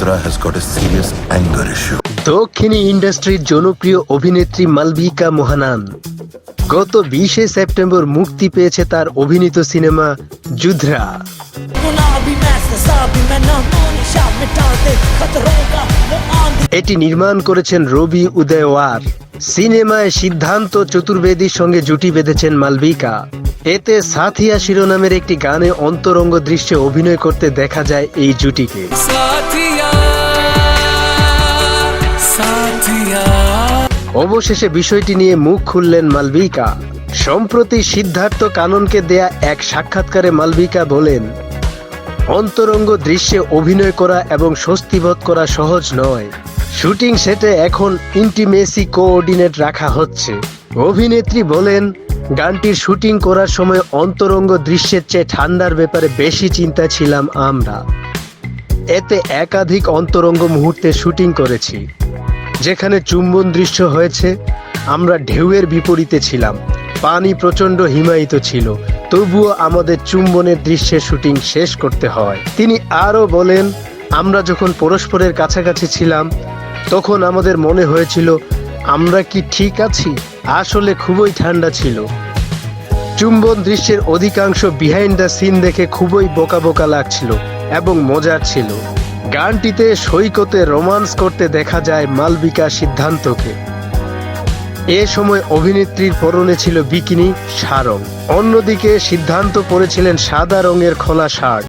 Batra has got a serious anger issue. দক্ষিণী ইন্ডাস্ট্রির জনপ্রিয় অভিনেত্রী মালবিকা মোহানান। গত বিশে সেপ্টেম্বর মুক্তি পেয়েছে তার অভিনীত সিনেমা যুদ্ধরা। এটি নির্মাণ করেছেন রবি উদয়ওয়ার। সিনেমায় সিদ্ধান্ত চতুর্বেদীর সঙ্গে জুটি বেঁধেছেন মালবিকা। এতে সাথিয়া শিরোনামের একটি গানে অন্তরঙ্গ দৃশ্যে অভিনয় করতে দেখা যায় এই জুটিকে। অবশেষে বিষয়টি নিয়ে মুখ খুললেন মালবিকা। সম্প্রতি সিদ্ধার্থ কাননকে দেয়া এক সাক্ষাৎকারে মালবিকা বলেন, অন্তরঙ্গ দৃশ্যে অভিনয় করা এবং স্বস্তিবোধ করা সহজ নয়। শুটিং সেটে এখন ইন্টিমেসি কোঅর্ডিনেট রাখা হচ্ছে। অভিনেত্রী বলেন, গানটির শুটিং করার সময় অন্তরঙ্গ দৃশ্যের চেয়ে ঠান্ডার ব্যাপারে বেশি চিন্তা ছিলাম আমরা। এতে একাধিক অন্তরঙ্গ মুহূর্তে শুটিং করেছি। যেখানে চুম্বন দৃশ্য হয়েছে, আমরা ঢেউয়ের বিপরীতে ছিলাম। পানি প্রচণ্ড হিমায়িত ছিল। তবুও আমাদের চুম্বনের দৃশ্যের শুটিং শেষ করতে হয়। তিনি আরও বলেন, আমরা যখন পরস্পরের কাছাকাছি ছিলাম, তখন আমাদের মনে হয়েছিল, আমরা কি ঠিক আছি? আসলে খুবই ঠান্ডা ছিল। চুম্বন দৃশ্যের অধিকাংশ বিহাইন্ড দ্য সিন দেখে খুবই বোকা বোকা লাগছিল এবং মজার ছিল গানটিতে সৈকতে রোমান্স করতে দেখা যায় মালবিকা সিদ্ধান্তকে। এ সময় অভিনেত্রীর পরনে ছিল বিকিনি সারং অন্যদিকে সিদ্ধান্ত পরেছিলেন সাদা রঙের খোলা শার্ট।